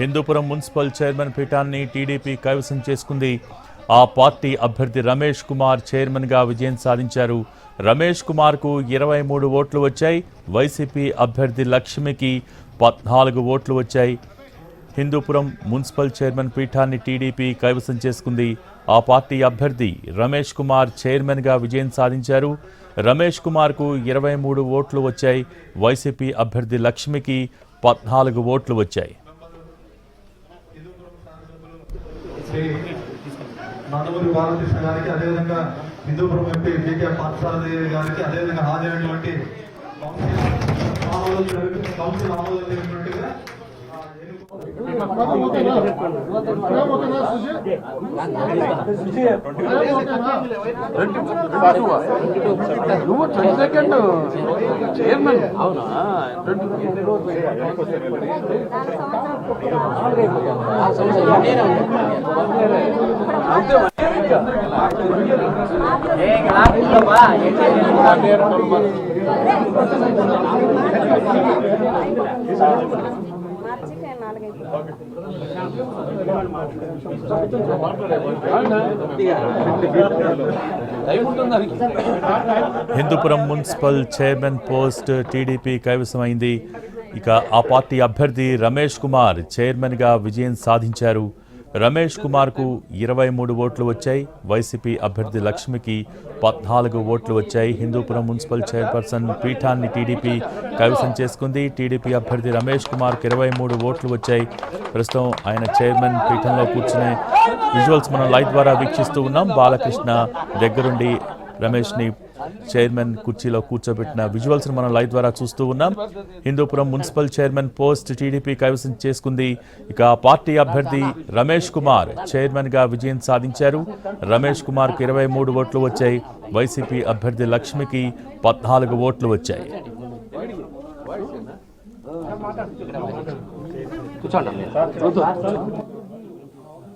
Hindupuram municipal chairman పీఠాన్ని TDP కైవసం చేసుకుంది. ఆ పార్టీ అభ్యర్థి రమేష్ కుమార్ చైర్మన్గా విజయం సాధించారు. రమేష్ కుమార్కు ఇరవై మూడు ఓట్లు వచ్చాయి. వైసీపీ అభ్యర్థి లక్ష్మికి పద్నాలుగు ఓట్లు వచ్చాయి. హిందూపురం మున్సిపల్ చైర్మన్ పీఠాన్ని టీడీపీ కైవసం చేసుకుంది. ఆ పార్టీ అభ్యర్థి రమేష్ కుమార్ చైర్మన్గా విజయం సాధించారు. రమేష్ కుమార్కు ఇరవై మూడు ఓట్లు వచ్చాయి. వైసీపీ అభ్యర్థి లక్ష్మికి పద్నాలుగు ఓట్లు వచ్చాయి. నందమూరి బాలకృష్ణ గారికి అదేవిధంగా హిందూపురం ఎంపీ బీకే పాఠశాలదేవి గారికి అదేవిధంగా హాజరైనటువంటి కౌన్సిల్ ఆమోదం కౌన్సిల్ ఆమోదం జరిగినట్టుగా నువ్వు ట్వంటీ సెకండ్ చైర్మన్ అవునా మార్చికి Hindupuram municipal chairman post TDP కైవసమైంది. ఇక ఆ పార్టీ అభ్యర్థి రమేష్ కుమార్ చైర్మన్గా విజయం సాధించారు. రమేష్ కుమార్కు ఇరవై మూడు ఓట్లు వచ్చాయి. వైసీపీ అభ్యర్థి లక్ష్మికి పద్నాలుగు ఓట్లు వచ్చాయి. హిందూపురం మున్సిపల్ చైర్పర్సన్ పీఠాన్ని టీడీపీ కైవసం చేసుకుంది. టీడీపీ అభ్యర్థి రమేష్ కుమార్కి ఇరవై మూడు ఓట్లు వచ్చాయి. ప్రస్తుతం ఆయన చైర్మన్ పీఠంలో కూర్చునే విజువల్స్ మనం లైవ్ ద్వారా వీక్షిస్తూ ఉన్నాం. బాలకృష్ణ దగ్గరుండి రమేష్ని చైర్మన్ కుర్చీలో కూర్చోబెట్టిన విజువల్స్ను మనం లైవ్ ద్వారా చూస్తూ ఉన్నాం. Hindupuram municipal chairman post TDP కైవసం చేసుకుంది. ఇక పార్టీ అభ్యర్థి రమేష్ కుమార్ చైర్మన్గా విజయం సాధించారు. రమేష్ కుమార్కు ఇరవై మూడు ఓట్లు వచ్చాయి. వైసీపీ అభ్యర్థి లక్ష్మికి పద్నాలుగు ఓట్లు వచ్చాయి.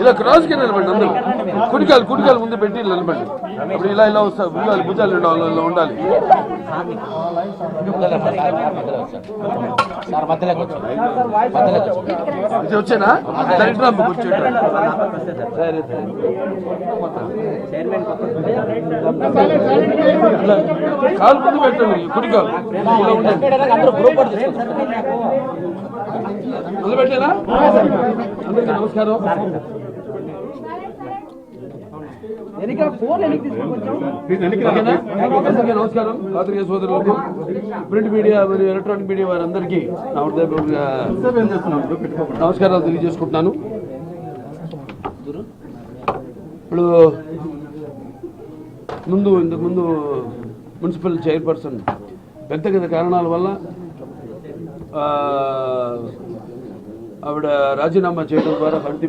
ఇలా క్రాస్కి నిలబడి అందరూ. కుడికాలు కుడికాలు ముందు పెట్టి నిలబడి. అప్పుడు ఇలా ఇలా వస్తా భుజాలు భుజాలు రెండు ఇలా ఉండాలి. వచ్చేనా? ఇలా కాలు ముందు పెట్టండి కుడికాలు. ఇలా ఉండండి. మొదలుపెట్టారా అందరికీ నమస్కారం. నమస్కారం. పాత్రికేయ సోదరులకు ప్రింట్ మీడియా మరియు ఎలక్ట్రానిక్ మీడియా వారందరికీ నా హృదయపూర్వక నమస్కారాలు తెలియజేసుకుంటున్నాను. ఇప్పుడు ముందు ఇంతకుముందు మున్సిపల్ చైర్పర్సన్ వ్యక్తిగత కారణాల వల్ల ఆవిడ రాజీనామా చేయడం ద్వారా భర్తీ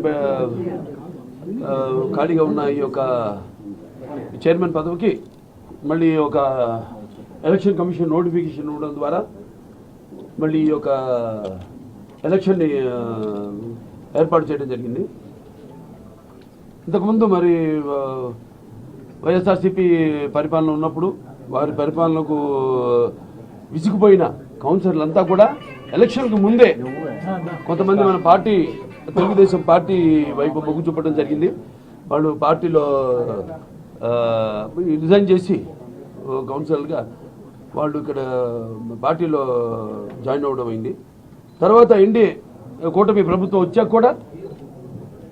ఖాళీగా ఉన్న ఈ యొక్క చైర్మన్ పదవికి మళ్ళీ ఒక ఎలక్షన్ కమిషన్ నోటిఫికేషన్ ఇవ్వడం ద్వారా మళ్ళీ ఈ యొక్క ఎలక్షన్ని ఏర్పాటు చేయడం జరిగింది. ఇంతకుముందు మరి వైఎస్ఆర్సీపీ పరిపాలన ఉన్నప్పుడు వారి పరిపాలనకు విసిగిపోయిన కౌన్సిలర్లంతా కూడా ఎలక్షన్కు ముందే కొంతమంది మన పార్టీ తెలుగుదేశం పార్టీ వైపు మొగ్గు చూపడం జరిగింది. వాళ్ళు పార్టీలో రిజైన్ చేసి కౌన్సిలర్గా వాళ్ళు ఇక్కడ పార్టీలో జాయిన్ అవ్వడం అయింది. తర్వాత ఎన్డీఏ కూటమి ప్రభుత్వం వచ్చాక కూడా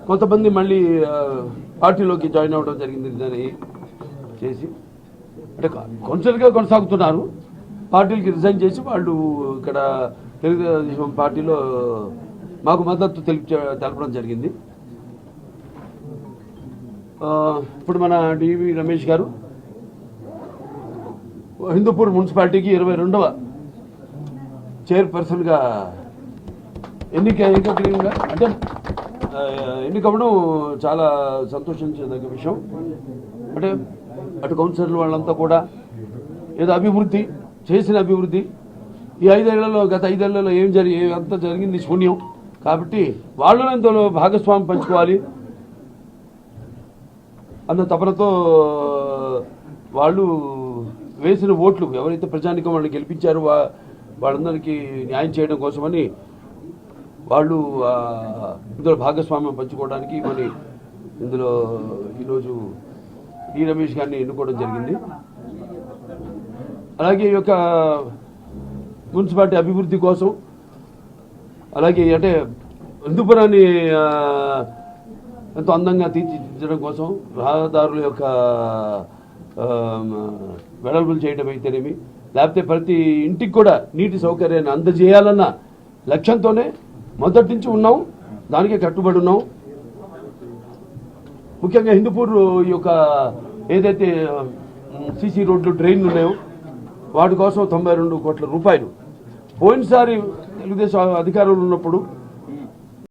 కొంతమంది మళ్ళీ పార్టీలోకి జాయిన్ అవ్వడం జరిగింది రిజైన్ చేసి. అంటే కౌన్సిలర్గా కొనసాగుతున్నారు. పార్టీలకి రిజైన్ చేసి వాళ్ళు ఇక్కడ తెలుగుదేశం పార్టీలో మాకు మద్దతు తెలుపు తెలపడం జరిగింది. ఇప్పుడు మన డివి రమేష్ గారు హిందూపూర్ మున్సిపాలిటీకి ఇరవై రెండవ చైర్పర్సన్గా ఎన్నిక ఏకగ్రీవంగా అంటే ఎన్నికవ్వడం చాలా సంతోషించదగ్గ విషయం. అంటే అటు కౌన్సిలర్లు వాళ్ళంతా కూడా ఏదో అభివృద్ధి చేసిన అభివృద్ధి ఈ ఐదేళ్ళలో గత ఐదేళ్ళలో ఏం జరిగి అంత జరిగింది శూన్యం. కాబట్టి వాళ్ళు ఇంతలో భాగస్వామి పంచుకోవాలి. అన్న తపనతో వాళ్ళు వేసిన ఓట్లు ఎవరైతే ప్రజానికం వాళ్ళని గెలిపించారో వా వాళ్ళందరికీ న్యాయం చేయడం కోసమని వాళ్ళు ఇందులో భాగస్వామ్యం పంచుకోవడానికి మరి ఇందులో ఈరోజు ఈ రమేష్ గారిని ఎన్నుకోవడం జరిగింది. అలాగే ఈ యొక్క మున్సిపాలిటీ అభివృద్ధి కోసం అలాగే అంటే హిందూపురాన్ని ఎంతో అందంగా తీర్చిదిద్దడం కోసం రహదారుల యొక్క వెడల్పులు చేయడం అయితేనేమి లేకపోతే ప్రతి ఇంటికి కూడా నీటి సౌకర్యాన్ని అందజేయాలన్న లక్ష్యంతోనే మొదటి నుంచి ఉన్నాం. దానికే కట్టుబడి ఉన్నాం. ముఖ్యంగా హిందూపూర్ ఈ యొక్క ఏదైతే సీసీ రోడ్లు డ్రైన్లు ఉన్నాయో వాటి కోసం తొంభై రెండు కోట్ల రూపాయలు పోయినసారి తెలుగుదేశం అధికారంలో ఉన్నప్పుడు